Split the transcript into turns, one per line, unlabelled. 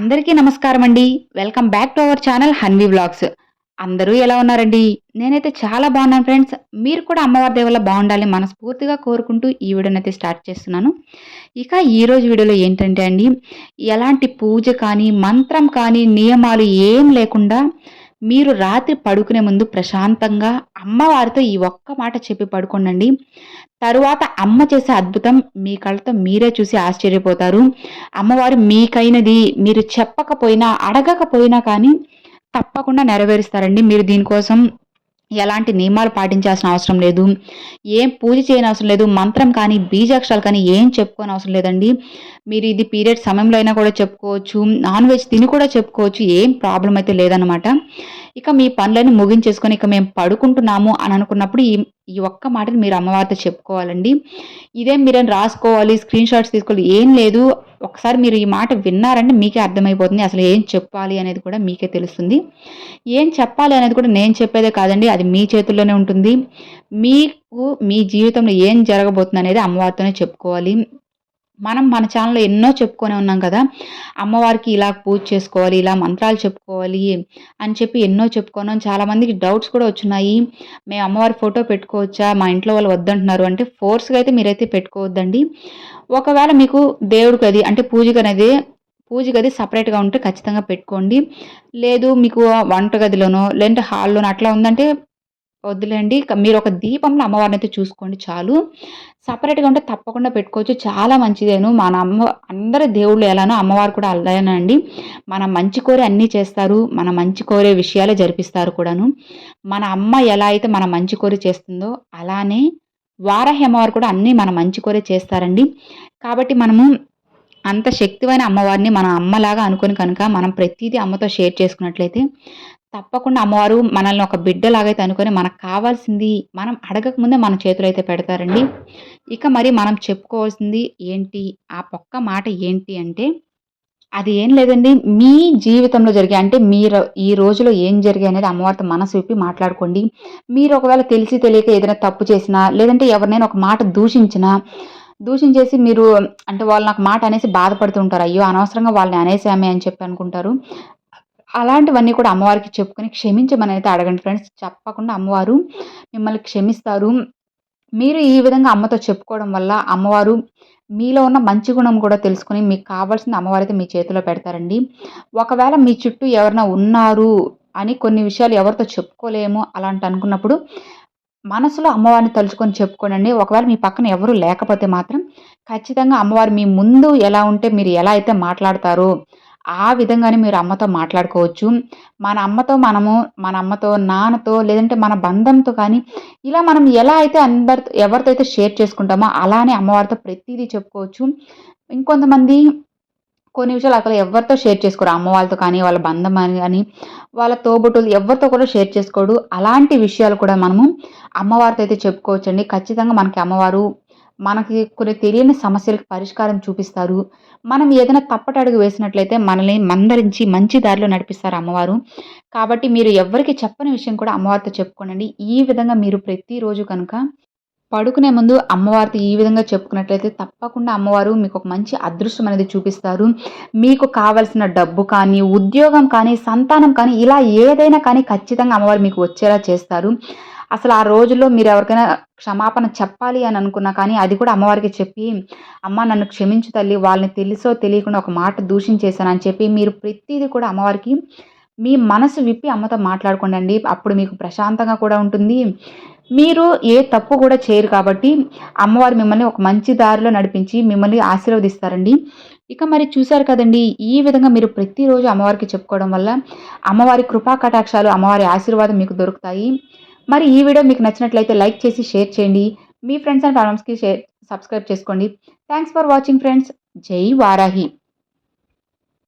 అందరికీ నమస్కారం అండి. Welcome back to our channel Hanvi vlogs. అందరూ ఎలా ఉన్నారండి? నేనైతే చాలా బాగున్నాను ఫ్రెండ్స్. మీరు కూడా అమ్మవారి దేవుల బాగుండాలి మనస్ఫూర్తిగా కోరుకుంటూ ఈ వీడియోనైతే స్టార్ట్ చేస్తున్నాను. ఇక ఈరోజు వీడియోలో ఏంటంటే అండి ఎలాంటి పూజ కానీ మంత్రం కానీ నియమాలు ఏం లేకుండా మీరు రాత్రి పడుకునే ముందు ప్రశాంతంగా అమ్మవారితో ఈ ఒక్క మాట చెప్పి పడుకోండి తరువాత అమ్మ చేసే అద్భుతం మీ కళ్ళతో మీరే చూసి ఆశ్చర్యపోతారు. అమ్మవారు మీకైనది మీరు చెప్పకపోయినా అడగకపోయినా కానీ తప్పకుండా నెరవేరుస్తారండి. మీరు దీనికోసం ఎలాంటి నియమాలు పాటించాల్సిన అవసరం లేదు. ఏం పూజ చేయని అవసరం లేదు. మంత్రం కానీ బీజాక్షరాలు కానీ ఏం చెప్పుకోని అవసరం లేదండి. మీరు ఇది పీరియడ్ సమయంలో అయినా కూడా చెప్పుకోవచ్చు. నాన్ వెజ్ తిని కూడా చెప్పుకోవచ్చు. ఏం ప్రాబ్లం అయితే లేదనమాట ఇక మీ పనులను ముగించేసుకొని ఇక మేము పడుకుంటున్నాము అని అనుకున్నప్పుడు ఈ ఈ ఒక్క మాటని మీరు అమ్మవారితో చెప్పుకోవాలండి. ఇదేం మీరేం రాసుకోవాలి స్క్రీన్ షాట్స్ తీసుకోవాలి ఏం లేదు. ఒకసారి మీరు ఈ మాట విన్నారంటే మీకే అర్థమైపోతుంది అసలు ఏం చెప్పాలి అనేది కూడా మీకే తెలుస్తుంది. ఏం చెప్పాలి అనేది కూడా నేను చెప్పేదే కాదండి అది మీ చేతుల్లోనే ఉంటుంది. మీకు మీ జీవితంలో ఏం జరగబోతుంది అనేది అమ్మవారితోనే చెప్పుకోవాలి. మనం మన ఛానల్లో ఎన్నో చెప్పుకొని ఉన్నాం కదా అమ్మవారికి ఇలా పూజ చేసుకోవాలి ఇలా మంత్రాలు చెప్పుకోవాలి అని చెప్పి ఎన్నో చెప్పుకున్నాం. చాలామందికి డౌట్స్ కూడా వచ్చినాయి. మేము అమ్మవారి ఫోటో పెట్టుకోవచ్చా? మా ఇంట్లో వాళ్ళు వద్దంటున్నారు అంటే ఫోర్స్గా అయితే మీరైతే పెట్టుకోవద్దండి. ఒకవేళ మీకు దేవుడికి అది అంటే పూజకి అనేది పూజ గది సపరేట్గా ఉంటే ఖచ్చితంగా పెట్టుకోండి. లేదు మీకు వంట గదిలోనో లేదంటే హాల్లోనో అట్లా ఉందంటే వద్దులేండి. మీరు ఒక దీపంలో అమ్మవారిని అయితే చూసుకోండి చాలు. సపరేట్గా ఉంటే తప్పకుండా పెట్టుకోవచ్చు. చాలా మంచిదేను. మన అమ్మ అందరి దేవుళ్ళు ఎలానో అమ్మవారు కూడా అలానేనండి మన మంచి కోరే అన్నీ చేస్తారు. మన మంచి కోరే విషయాలే జరిపిస్తారు కూడాను. మన అమ్మ ఎలా అయితే మన మంచి కోరి చేస్తుందో అలానే వారాహి అమ్మవారు కూడా అన్నీ మన మంచి కోరే చేస్తారండి. కాబట్టి మనము అంత శక్తివైన అమ్మవారిని మన అమ్మలాగా అనుకుని కనుక మనం ప్రతిదీ అమ్మతో షేర్ చేసుకున్నట్లయితే తప్పకుండా అమ్మవారు మనల్ని ఒక బిడ్డలాగైతే అనుకొని మనకు కావాల్సింది మనం అడగక ముందే మన చేతులు అయితే పెడతారండి. ఇక మరి మనం చెప్పుకోవాల్సింది ఏంటి? ఆ పక్క మాట ఏంటి అంటే అది ఏం లేదండి. మీ జీవితంలో జరిగే అంటే మీరు ఈ రోజులో ఏం జరిగాయి అనేది అమ్మవారితో మనసు విప్పి మాట్లాడుకోండి. మీరు ఒకవేళ తెలిసి తెలియక ఏదైనా తప్పు చేసినా లేదంటే ఎవరినైనా ఒక మాట దూషించినా దూషించేసి మీరు అంటే వాళ్ళు నాకు మాట అనేసి బాధపడుతుంటారు. అయ్యో అనవసరంగా వాళ్ళని అనేసామే అని చెప్పి అనుకుంటారు. అలాంటివన్నీ కూడా అమ్మవారికి చెప్పుకొని క్షమించమని అయితే అడగండి ఫ్రెండ్స్. చెప్పకుండా అమ్మవారు మిమ్మల్ని క్షమిస్తారు. మీరు ఈ విధంగా అమ్మతో చెప్పుకోవడం వల్ల అమ్మవారు మీలో ఉన్న మంచి గుణం కూడా తెలుసుకొని మీకు కావాల్సిన అమ్మవారైతే అయితే మీ చేతిలో పెడతారండి. ఒకవేళ మీ చుట్టూ ఎవరైనా ఉన్నారు అని కొన్ని విషయాలు ఎవరితో చెప్పుకోలేము అలాంటి అనుకున్నప్పుడు మనసులో అమ్మవారిని తలుచుకొని చెప్పుకోనండి. ఒకవేళ మీ పక్కన ఎవరు లేకపోతే మాత్రం ఖచ్చితంగా అమ్మవారు మీ ముందు ఎలా ఉంటే మీరు ఎలా అయితే మాట్లాడతారో ఆ విధంగానే మీరు అమ్మతో మాట్లాడుకోవచ్చు. మన అమ్మతో మనము మన అమ్మతో నాన్నతో లేదంటే మన బంధంతో కానీ ఇలా మనం ఎలా అయితే అందరితో ఎవరితో అయితే షేర్ చేసుకుంటామో అలానే అమ్మవారితో ప్రతిదీ చెప్పుకోవచ్చు. ఇంకొంతమంది కొన్ని విషయాలు అక్కడ ఎవరితో షేర్ చేసుకోరు? అమ్మ వాళ్ళతో కానీ వాళ్ళ బంధం అని కానీ వాళ్ళ తోబుట్టులు ఎవరితో కూడా షేర్ చేసుకోడు. అలాంటి విషయాలు కూడా మనము అమ్మవారితో అయితే చెప్పుకోవచ్చండి. ఖచ్చితంగా మనకి అమ్మవారు మనకి కొన్ని తెలియని సమస్యలకు పరిష్కారం చూపిస్తారు. మనం ఏదైనా తప్పటడుగు వేసినట్లయితే మనల్ని మందరించి మంచి దారిలో నడిపిస్తారు అమ్మవారు. కాబట్టి మీరు ఎవరికి చెప్పని విషయం కూడా అమ్మవారితో చెప్పుకోనండి. ఈ విధంగా మీరు ప్రతిరోజు కనుక పడుకునే ముందు అమ్మవారితో ఈ విధంగా చెప్పుకున్నట్లయితే తప్పకుండా అమ్మవారు మీకు ఒక మంచి అదృష్టం అనేది చూపిస్తారు. మీకు కావలసిన డబ్బు కానీ ఉద్యోగం కానీ సంతానం కానీ ఇలా ఏదైనా కానీ ఖచ్చితంగా అమ్మవారు మీకు వచ్చేలా చేస్తారు. అసలు ఆ రోజుల్లో మీరు ఎవరికైనా క్షమాపణ చెప్పాలి అని అనుకున్నా కానీ అది కూడా అమ్మవారికి చెప్పి అమ్మ నన్ను క్షమించు తల్లి వాళ్ళని తెలుసో తెలియకుండా ఒక మాట దూషించేశాను అని చెప్పి మీరు ప్రతిదీ కూడా అమ్మవారికి మీ మనసు విప్పి అమ్మతో మాట్లాడుకోండి అప్పుడు మీకు ప్రశాంతంగా కూడా ఉంటుంది. మీరు ఏ తప్పు కూడా చేయరు కాబట్టి అమ్మవారు మిమ్మల్ని ఒక మంచి దారిలో నడిపించి మిమ్మల్ని ఆశీర్వదిస్తారండి. ఇక మరి చూశారు కదండి ఈ విధంగా మీరు ప్రతిరోజు అమ్మవారికి చెప్పుకోవడం వల్ల అమ్మవారి కృపా కటాక్షాలు అమ్మవారి ఆశీర్వాదం మీకు దొరుకుతాయి. మరి ఈ వీడియో మీకు నచ్చినట్లయితే లైక్ చేసి షేర్ చేయండి. మీ ఫ్రెండ్స్ అండ్ ఫ్యామిలీస్కి షేర్ సబ్స్క్రైబ్ చేసుకోండి. Thanks for watching friends. జై వారాహి.